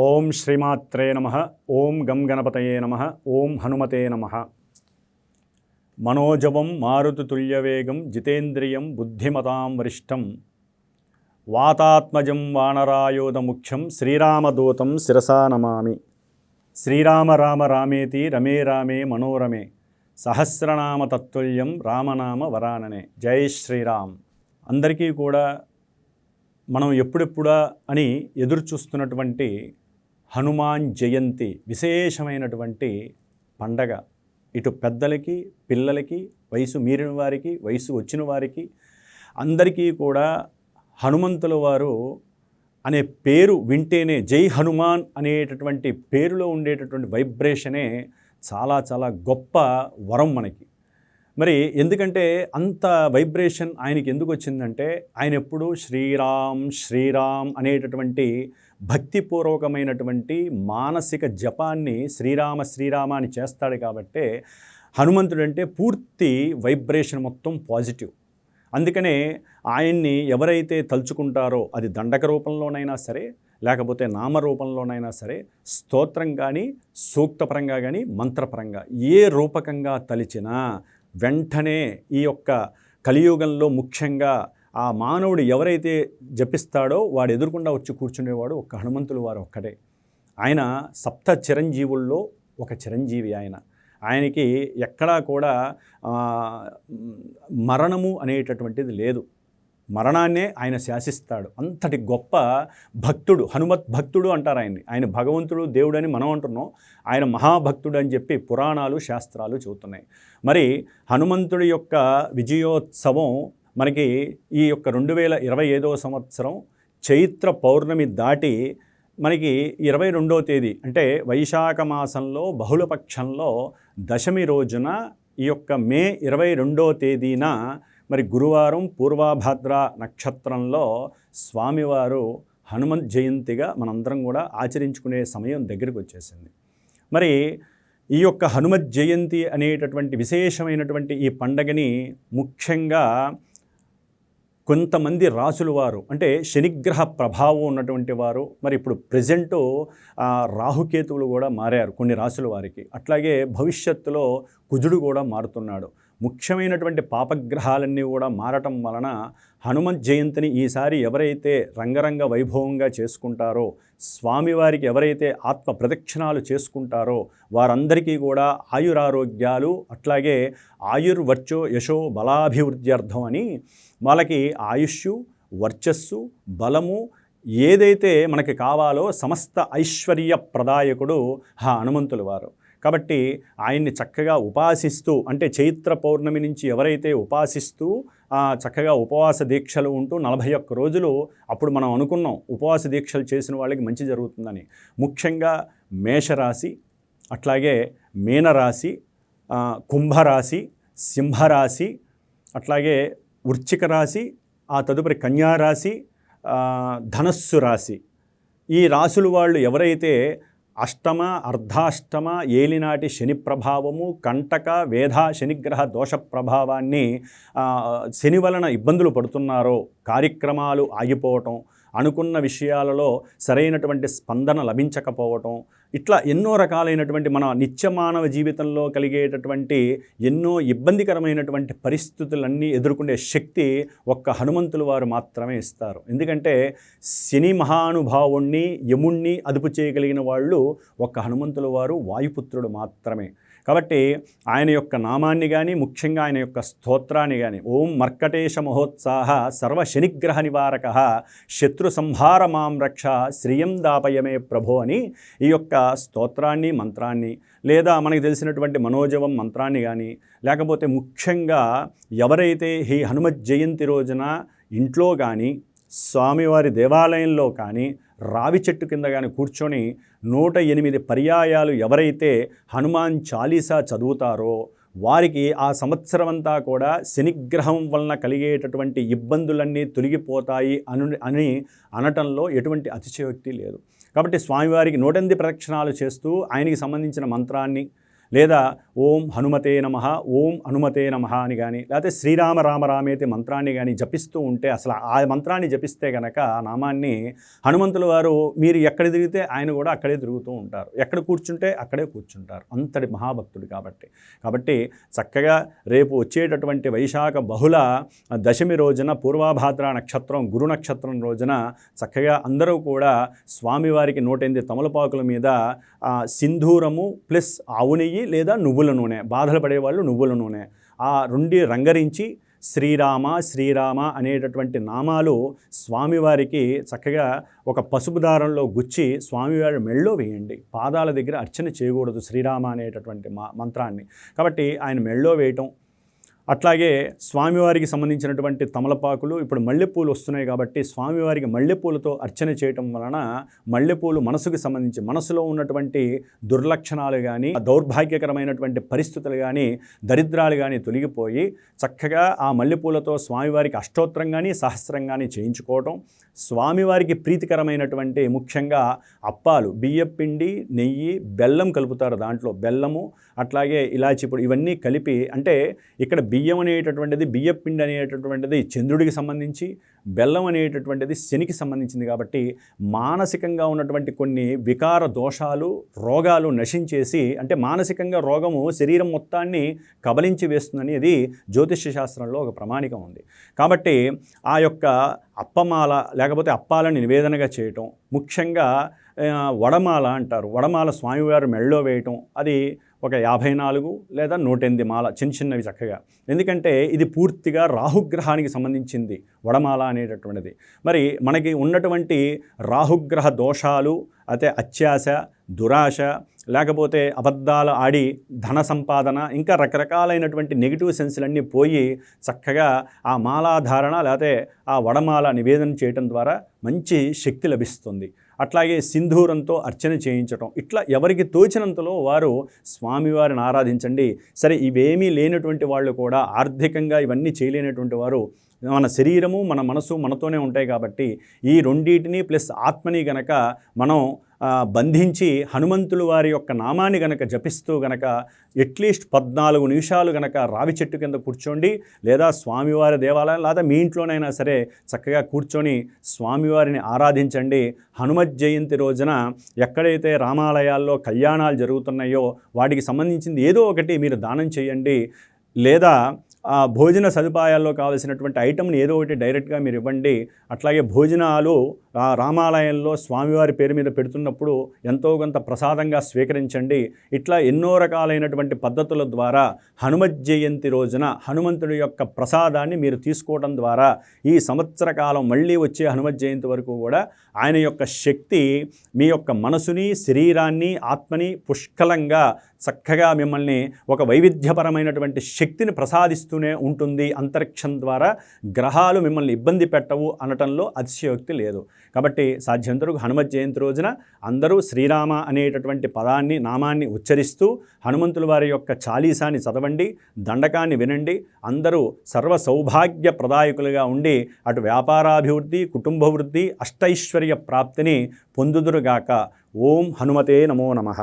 ఓం శ్రీమాత్రే నమ ఓం గం గణపతయే నమ ఓం హనుమతే నమ. మనోజవం మారుతుల్యవేగం జితేంద్రియం బుద్ధిమతాం వరిష్టం. వాతాత్మజం వానరాయోధముఖ్యం శ్రీరామదూతం శిరసా నమామి. శ్రీరామ రామ రామేతి రమే రామే మనోరమే. సహస్రనామ తత్తుల్యం రామనామ వరాననే. జై శ్రీరామ్. అందరికీ కూడా మనం ఎప్పుడెప్పుడా అని ఎదురు చూస్తున్నటువంటి హనుమాన్ జయంతి విశేషమైనటువంటి పండగ. ఇటు పెద్దలకి పిల్లలకి వయసు మీరిన వారికి వయసు వచ్చిన వారికి అందరికీ కూడా హనుమంతుల వారు అనే పేరు వింటేనే జై హనుమాన్ అనేటటువంటి పేరులో ఉండేటటువంటి వైబ్రేషనే చాలా చాలా గొప్ప వరం మనకి. మరి ఎందుకంటే అంత వైబ్రేషన్ ఆయనకి ఎందుకు వచ్చిందంటే ఆయన ఎప్పుడు శ్రీరామ్ శ్రీరామ్ అనేటటువంటి భక్తిపూర్వకమైనటువంటి మానసిక జపాన్ని శ్రీరామ శ్రీరామ అని చేస్తాడు కాబట్టే హనుమంతుడు అంటే పూర్తి వైబ్రేషన్ మొత్తం పాజిటివ్. అందుకనే ఆయన్ని ఎవరైతే తలుచుకుంటారో అది దండక రూపంలోనైనా సరే లేకపోతే నామరూపంలోనైనా సరే స్తోత్రం కానీ సూక్తపరంగా కానీ మంత్రపరంగా ఏ రూపకంగా తలిచినా వెంటనే ఈ యొక్క కలియుగంలో ముఖ్యంగా ఆ మానవుడు ఎవరైతే జపిస్తాడో వాడు ఎదురుకుండా వచ్చి కూర్చునేవాడు ఒక్క హనుమంతులు వారు ఒక్కడే. ఆయన సప్త చిరంజీవుల్లో ఒక చిరంజీవి ఆయన. ఆయనకి ఎక్కడా కూడా మరణము అనేటటువంటిది లేదు. మరణాన్నే ఆయన శాసిస్తాడు. అంతటి గొప్ప భక్తుడు హనుమత్ భక్తుడు అంటారు ఆయన్ని. ఆయన భగవంతుడు దేవుడు అని మనం అంటున్నాం. ఆయన మహాభక్తుడు అని చెప్పి పురాణాలు శాస్త్రాలు చెబుతున్నాయి. మరి హనుమంతుడి యొక్క విజయోత్సవం మనకి ఈ యొక్క రెండు వేల ఇరవై ఐదవ సంవత్సరం చైత్ర పౌర్ణమి దాటి మనకి ఇరవై రెండవ తేదీ అంటే వైశాఖ మాసంలో బహుళపక్షంలో దశమి రోజున ఈ యొక్క మే ఇరవై రెండవ తేదీన మరి గురువారం పూర్వాభాద్ర నక్షత్రంలో స్వామివారు హనుమంత్ జయంతిగా మనందరం కూడా ఆచరించుకునే సమయం దగ్గరికి వచ్చేసింది. మరి ఈ యొక్క హనుమత్ జయంతి అనేటటువంటి విశేషమైనటువంటి ఈ పండగని ముఖ్యంగా కొంతమంది రాసుల వారు అంటే శనిగ్రహ ప్రభావం ఉన్నటువంటి వారు మరి ఇప్పుడు ప్రజెంటు రాహుకేతువులు కూడా మారారు కొన్ని రాసుల వారికి. అట్లాగే భవిష్యత్తులో కుజుడు కూడా మారుతున్నాడు. ముఖ్యమైనటువంటి పాపగ్రహాలన్నీ కూడా మారటం వలన హనుమంత్ జయంతిని ఈసారి ఎవరైతే రంగరంగ వైభవంగా చేసుకుంటారో స్వామివారికి ఎవరైతే ఆత్మ ప్రదక్షిణాలు చేసుకుంటారో వారందరికీ కూడా ఆయురారోగ్యాలు అట్లాగే ఆయుర్వర్చో యశో బలాభివృద్ధ్యర్థం అని వాళ్ళకి ఆయుష్ వర్చస్సు బలము ఏదైతే మనకి కావాలో సమస్త ఐశ్వర్య ప్రదాయకుడు ఆ హనుమంతుల వారు. కాబట్టి ఆయన్ని చక్కగా ఉపాసిస్తూ అంటే చైత్ర పౌర్ణమి నుంచి ఎవరైతే ఉపాసిస్తూ చక్కగా ఉపవాస దీక్షలు ఉంటూ నలభై ఒక్క రోజులు అప్పుడు మనం అనుకున్నాం ఉపవాస దీక్షలు చేసిన వాళ్ళకి మంచి జరుగుతుందని. ముఖ్యంగా మేషరాశి అట్లాగే మీనరాశి కుంభరాశి సింహరాశి అట్లాగే వృచ్చిక రాశి ఆ తదుపరి కన్యారాశి ధనస్సు రాశి. ఈ రాశుల వాళ్ళు ఎవరైతే అష్టమ అర్ధాష్టమ ఏలినాటి శని ప్రభావము కంటక వేధ శనిగ్రహ దోష ప్రభావాన్ని శని వలన ఇబ్బందులు పడుతున్నారో కార్యక్రమాలు ఆగిపోవటం అనుకున్న విషయాలలో సరైనటువంటి స్పందన లభించకపోవటం ఇట్లా ఎన్నో రకాలైనటువంటి మన నిత్య మానవ జీవితంలో కలిగేటటువంటి ఎన్నో ఇబ్బందికరమైనటువంటి పరిస్థితులన్నీ ఎదుర్కొనే శక్తి ఒక్క హనుమంతుల వారు మాత్రమే ఇస్తారు. ఎందుకంటే శని మహానుభావుణ్ణి యముణ్ణి అదుపు చేయగలిగిన వాళ్ళు ఒక్క హనుమంతుల వారు వాయుపుత్రుడు మాత్రమే. కాబట్టి ఆయన యొక్క నామాన్ని కానీ ముఖ్యంగా ఆయన యొక్క స్తోత్రాన్ని కానీ ఓం మర్కటేశ మహోత్సాహ సర్వ శనిగ్రహ నివారక శత్రు సంహార మాం రక్ష శ్రియం దాపయమే ప్రభో అని ఈ యొక్క స్తోత్రాన్ని మంత్రాన్ని లేదా మనకి తెలిసినటువంటి మనోజవం మంత్రాన్ని కానీ లేకపోతే ముఖ్యంగా ఎవరైతే ఈ హనుమత్ జయంతి రోజున ఇంట్లో కానీ స్వామివారి దేవాలయంలో కానీ రావి చెట్టు కింద కానీ కూర్చొని నూట ఎనిమిది పర్యాయాలు ఎవరైతే హనుమాన్ చాలీసా చదువుతారో వారికి ఆ సంవత్సరం అంతా కూడా శనిగ్రహం వలన కలిగేటటువంటి ఇబ్బందులన్నీ తొలగిపోతాయి అను అని అనటంలో ఎటువంటి అతిశయోక్తి లేదు. కాబట్టి స్వామివారికి నూటెనిమిది ప్రదక్షిణాలు చేస్తూ ఆయనకి సంబంధించిన మంత్రాన్ని లేదా ఓం హనుమతే నమ ఓం హనుమతే నమ అని కానీ లేకపోతే శ్రీరామ రామ రామేతి మంత్రాన్ని కానీ జపిస్తూ ఉంటే అసలు ఆ మంత్రాన్ని జపిస్తే కనుక నామాన్ని హనుమంతుల వారు మీరు ఎక్కడ తిరిగితే ఆయన కూడా అక్కడే తిరుగుతూ ఉంటారు. ఎక్కడ కూర్చుంటే అక్కడే కూర్చుంటారు. అంతటి మహాభక్తుడు కాబట్టి. కాబట్టి చక్కగా రేపు వచ్చేటటువంటి వైశాఖ బహుళ దశమి రోజున పూర్వాభాద్ర నక్షత్రం గురు నక్షత్రం రోజున చక్కగా అందరూ కూడా స్వామివారికి నూట ఎనిమిది తమలపాకుల మీద సింధూరము ప్లస్ ఆవు నెయ్యి లేదా నువ్వుల నూనె బాధలు పడేవాళ్ళు నువ్వుల నూనె. ఆ రెండి రంగరించి శ్రీరామ శ్రీరామ అనేటటువంటి నామాలు స్వామివారికి చక్కగా ఒక పసుపు దారంలో గుచ్చి స్వామివారి మెళ్ళో వేయండి. పాదాల దగ్గర అర్చన చేయకూడదు శ్రీరామ అనేటటువంటి మా మంత్రాన్ని. కాబట్టి ఆయన మెళ్ళో వేయటం అట్లాగే స్వామివారికి సంబంధించినటువంటి తమలపాకులు ఇప్పుడు మల్లెపూలు వస్తున్నాయి కాబట్టి స్వామివారికి మల్లెపూలతో అర్చన చేయటం వలన మల్లెపూలు మనసుకు సంబంధించి మనసులో ఉన్నటువంటి దుర్లక్షణాలు కానీ దౌర్భాగ్యకరమైనటువంటి పరిస్థితులు కానీ దరిద్రాలు కానీ తొలగిపోయి చక్కగా ఆ మల్లెపూలతో స్వామివారికి అష్టోత్తరం కానీ సహస్రం కానీ చేయించుకోవటం స్వామివారికి ప్రీతికరమైనటువంటి ముఖ్యంగా అప్పాలు బియ్యపిండి నెయ్యి బెల్లం కలుపుతారు దాంట్లో బెల్లము అట్లాగే ఇలాచి ఇప్పుడు ఇవన్నీ కలిపి అంటే ఇక్కడ బియ్యం అనేటటువంటిది బియ్యపిండి అనేటటువంటిది చంద్రుడికి సంబంధించి బెల్లం అనేటటువంటిది శనికి సంబంధించింది కాబట్టి మానసికంగా ఉన్నటువంటి కొన్ని వికార దోషాలు రోగాలు నశించేసి అంటే మానసికంగా రోగము శరీరం మొత్తాన్ని కబలించి వేస్తుందనేది జ్యోతిష్య శాస్త్రంలో ఒక ప్రమాణికం ఉంది. కాబట్టి ఆ యొక్క అప్పమాల లేకపోతే అప్పాలని నివేదనగా చేయటం ముఖ్యంగా వడమాల అంటారు. వడమాల స్వామివారి మెళ్ళో వేయటం అది ఒక యాభై నాలుగు లేదా నూట ఎనిమిది మాల చిన్న చిన్నవి చక్కగా. ఎందుకంటే ఇది పూర్తిగా రాహుగ్రహానికి సంబంధించింది వడమాల అనేటటువంటిది. మరి మనకి ఉన్నటువంటి రాహుగ్రహ దోషాలు అయితే అత్యాశ దురాశ లేకపోతే అబద్ధాలు ఆడి ధన సంపాదన ఇంకా రకరకాలైనటువంటి నెగిటివ్ సెన్స్లన్నీ పోయి చక్కగా ఆ మాలాధారణ లేకపోతే ఆ వడమాల నివేదన చేయటం ద్వారా మంచి శక్తి లభిస్తుంది. అట్లాగే సింధూరంతో అర్చన చేయించటం. ఇట్లా ఎవరికి తోచినంతలో వారు స్వామివారిని ఆరాధించండి. సరే ఇవేమీ లేనటువంటి వాళ్ళు కూడా ఆర్థికంగా ఇవన్నీ చేయలేనటువంటి వారు మన శరీరము మన మనసు మనతోనే ఉంటాయి కాబట్టి ఈ రెండింటిని ప్లస్ ఆత్మని గనక మనం బంధించి హనుమంతులు వారి యొక్క నామాన్ని గనక జపిస్తూ గనక అట్లీస్ట్ పద్నాలుగు నిమిషాలు గనక రావి చెట్టు కింద కూర్చోండి లేదా స్వామివారి దేవాలయం లేదా మీ ఇంట్లోనైనా సరే చక్కగా కూర్చొని స్వామివారిని ఆరాధించండి. హనుమత్ జయంతి రోజున ఎక్కడైతే రామాలయాల్లో కళ్యాణాలు జరుగుతున్నాయో వాటికి సంబంధించింది ఏదో ఒకటి మీరు దానం చేయండి. లేదా భోజన సదుపాయాల్లో కావలసినటువంటి ఐటమ్ని ఏదో ఒకటి డైరెక్ట్గా మీరు ఇవ్వండి. అట్లాగే భోజనాలు రామాలయంలో స్వామివారి పేరు మీద పెడుతున్నప్పుడు ఎంతో కొంత ప్రసాదంగా స్వీకరించండి. ఇట్లా ఎన్నో రకాలైనటువంటి పద్ధతుల ద్వారా హనుమత్ జయంతి రోజున హనుమంతుడి యొక్క ప్రసాదాన్ని మీరు తీసుకోవడం ద్వారా ఈ సంవత్సర కాలం మళ్ళీ వచ్చే హనుమత్ జయంతి వరకు కూడా ఆయన యొక్క శక్తి మీ యొక్క మనసుని శరీరాన్ని ఆత్మని పుష్కలంగా చక్కగా మిమ్మల్ని ఒక వైవిధ్యపరమైనటువంటి శక్తిని ప్రసాదిస్తూనే ఉంటుంది. అంతరిక్షం ద్వారా గ్రహాలు మిమ్మల్ని ఇబ్బంది పెట్టవు అనటంలో అతిశయోక్తి లేదు. కాబట్టి సాధ్యంతరకు హనుమత్ జయంతి రోజున అందరూ శ్రీరామ అనేటటువంటి పదాన్ని నామాన్ని ఉచ్చరిస్తూ హనుమంతుల వారి యొక్క చాలీసాన్ని చదవండి దండకాన్ని వినండి అందరూ సర్వ సౌభాగ్య ప్రదాయకులుగా ఉండి అటు వ్యాపారాభివృద్ధి కుటుంబ వృద్ధి అష్టైశ్వర్య ప్రాప్తిని పొందుదురుగాక. ఓం హనుమతే నమో నమః.